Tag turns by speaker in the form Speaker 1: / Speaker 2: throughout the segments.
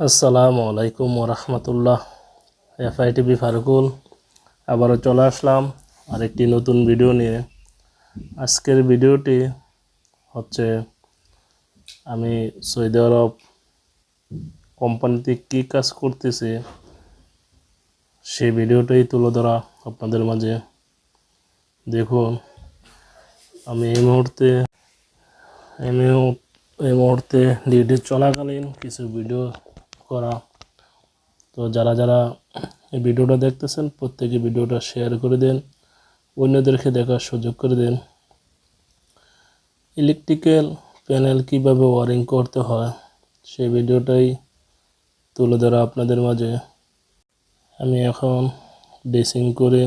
Speaker 1: আসসালামু আলাইকুম ওরহমতুল্লাহ এফআই টিভি ফারুকুল, আবারও চলে আসলাম আরেকটি নতুন ভিডিও নিয়ে। আজকের ভিডিওটি হচ্ছে আমি সৌদি আরব কোম্পানিতে কী কাজ করতেছি, সেই ভিডিওটাই তুলে ধরা আপনাদের মাঝে। দেখুন, আমি এই মুহূর্তে এই মুহূর্তে এই মুহূর্তে ডিউটি চলাকালীন কিছু ভিডিও করা। তো যারা যারা এই ভিডিওটা দেখতেছেন প্রত্যেকে ভিডিওটা শেয়ার করে দেন অন্যদেরকে দেখার সুযোগ করে দেন। ইলেকট্রিক্যাল প্যানেল কীভাবে ওয়ারিং করতে হয় সেই ভিডিওটাই তুলে ধরা আপনাদের মাঝে। আমি এখন ড্রেসিং করে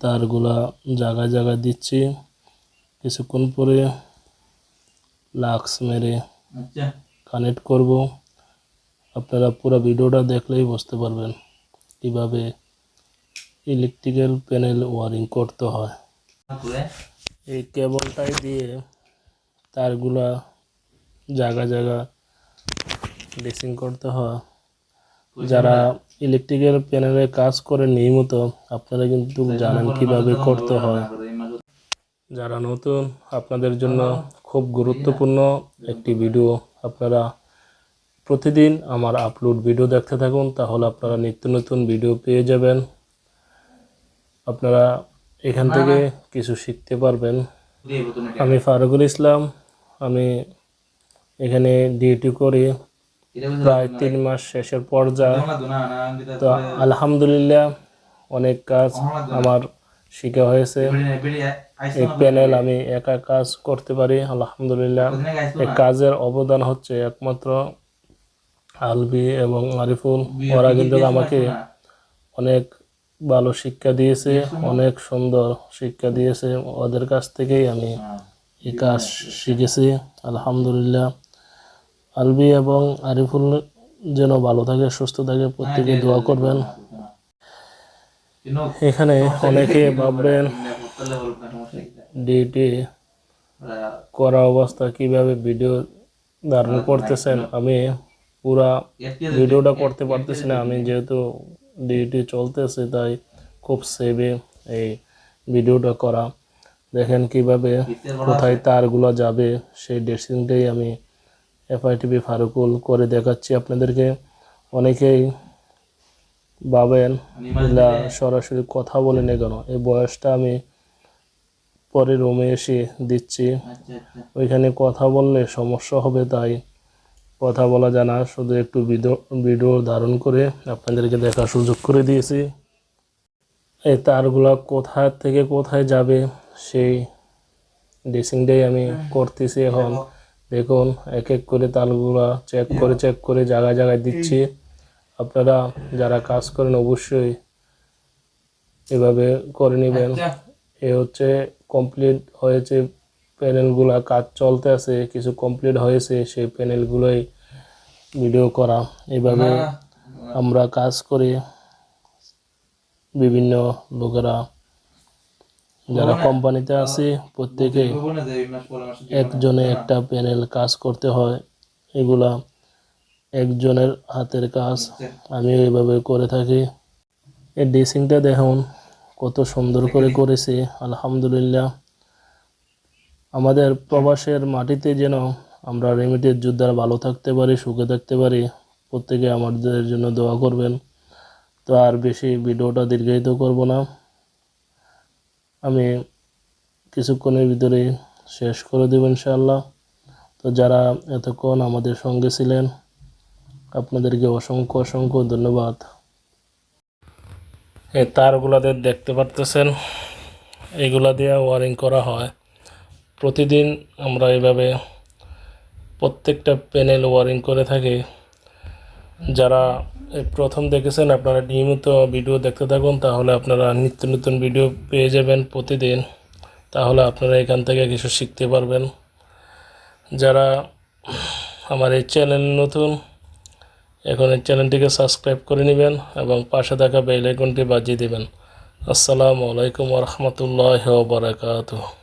Speaker 1: তারগুলা জায়গায় জায়গায় দিচ্ছি। কিছুক্ষণ পরে লাক্স মেরে
Speaker 2: আচ্ছা।
Speaker 1: কানেক্ট করব। আপনারা পুরো ভিডিওটা দেখলেই বুঝতে পারবেন কীভাবে ইলেকট্রিক্যাল প্যানেল ওয়ারিং করতে হয়। এই কেবলটাই দিয়ে তারগুলা জায়গা জায়গা ড্রেসিং করতে হয়। যারা ইলেকট্রিক্যাল প্যানেলে কাজ করে নিয়মিত, আপনারা কিন্তু জানেন কীভাবে করতে হয়। যারা নতুন, আপনাদের জন্য খুব গুরুত্বপূর্ণ একটি ভিডিও আপনারা প্রতিদিন আমার আপলোড ভিডিও দেখতে থাকুন তাহলে আপনারা নিত্য নতুন ভিডিও পেয়ে যাবেন। আপনারা এখান থেকে কিছু শিখতে পারবেন। আমি ফারুকুল ইসলাম আমি এখানে ডিউটি করি। প্রায় তিন মাস শেষের পর্যায়ে তো আলহামদুলিল্লাহ অনেক কাজ আমার শিখা হয়েছে। এই প্যানেল আমি একা কাজ করতে পারি আলহামদুলিল্লাহ। এই কাজের অবদান হচ্ছে একমাত্র আলবি এবং আরিফুল ওরা কিন্তু আমাকে অনেক ভালো শিক্ষা দিয়েছে অনেক সুন্দর শিক্ষা দিয়েছে। ওদের কাছ থেকেই আমি এই কাজ শিখেছি আলহামদুলিল্লাহ। আলবি এবং আরিফুল যেন ভালো থাকে সুস্থ থাকে প্রত্যেকে দোয়া করবেন। এখানে অনেকে ভাববেন ডিউটি করা অবস্থা কীভাবে ভিডিও ধারণ করতেছেন আমি পুরা ভিডিওটা করতে পারতেছি না। আমি যেহেতু ডিউটি চলতেছে তাই খুব সেভে এই ভিডিওটা করা। দেখেন কীভাবে কোথায় তারগুলো যাবে সেই ড্রেসিংটাই আমি এফআইটিভি ফারুকুল করে দেখাচ্ছি আপনাদেরকে। অনেকেই ভাবেন সরাসরি কথা বলে নে কেন? এই বয়সটা আমি পরে রুমে এসে দিচ্ছি। ওইখানে কথা বললে সমস্যা হবে তাই কথা বলা জানা শুধু একটু ভিডিও ভিডিও ধারণ করে আপনাদেরকে দেখার সুযোগ করে দিয়েছি। এই তারগুলা কোথা থেকে কোথায় যাবে সেই ড্রেসিংটাই আমি করতেছি এখন। দেখুন এক এক করে তারগুলা চেক করে চেক করে জায়গায় জায়গায় দিচ্ছি। আপনারা যারা কাজ করেন অবশ্যই এভাবে করে নেবেন। এ হচ্ছে কমপ্লিট হয়েছে প্যানেলগুলা কাজ চলতে আছে কিছু কমপ্লিট হয়েছে সেই প্যানেলগুলোই ভিডিও করা। এভাবে আমরা কাজ করি। বিভিন্ন লোকেরা যারা কোম্পানিতে আছে প্রত্যেকে একজনে একটা প্যানেল কাজ করতে হয়। এগুলা একজনের হাতের কাজ। আমি এইভাবে করে থাকি। এই ড্রেসিংটা দেখুন কত সুন্দর করে করেছে আলহামদুলিল্লাহ। আমাদের প্রবাসের মাটিতে যেন আমরা রেমিটের যোদ্ধারা ভালো থাকতে পারি, সুখে থাকতে পারি, প্রত্যেকে আমাদের জন্য দোয়া করবেন। তো আর বেশি ভিডিওটা দীর্ঘায়িত করব না। আমি কিছুক্ষণের ভিতরে শেষ করে দেব ইনশাআল্লাহ। তো যারা এতক্ষণ আমাদের সঙ্গে ছিলেন, আপনাদেরকে অসংখ্য অসংখ্য ধন্যবাদ। এই তারগুলাদের দেখতে পারতেছেন এগুলা দিয়ে ওয়ারিং করা হয়। প্রতিদিন আমরা এভাবে প্রত্যেকটা প্যানেল ওয়ারিং করে থাকি। যারা প্রথম দেখেছেন, আপনারা নিয়মিত ভিডিও দেখতে থাকুন, তাহলে আপনারা নিত্য নতুন ভিডিও পেয়ে যাবেন প্রতিদিন। তাহলে আপনারা এখান থেকে কিছু শিখতে পারবেন। যারা আমার এই চ্যানেল নতুন, এখন এই চ্যানেলটিকে সাবস্ক্রাইব করে নেবেন এবং পাশে থাকা বেল আইকনটি বাজিয়ে দেবেন। আসসালামু আলাইকুম রহমতুল্লাহ বারাকাতুহ।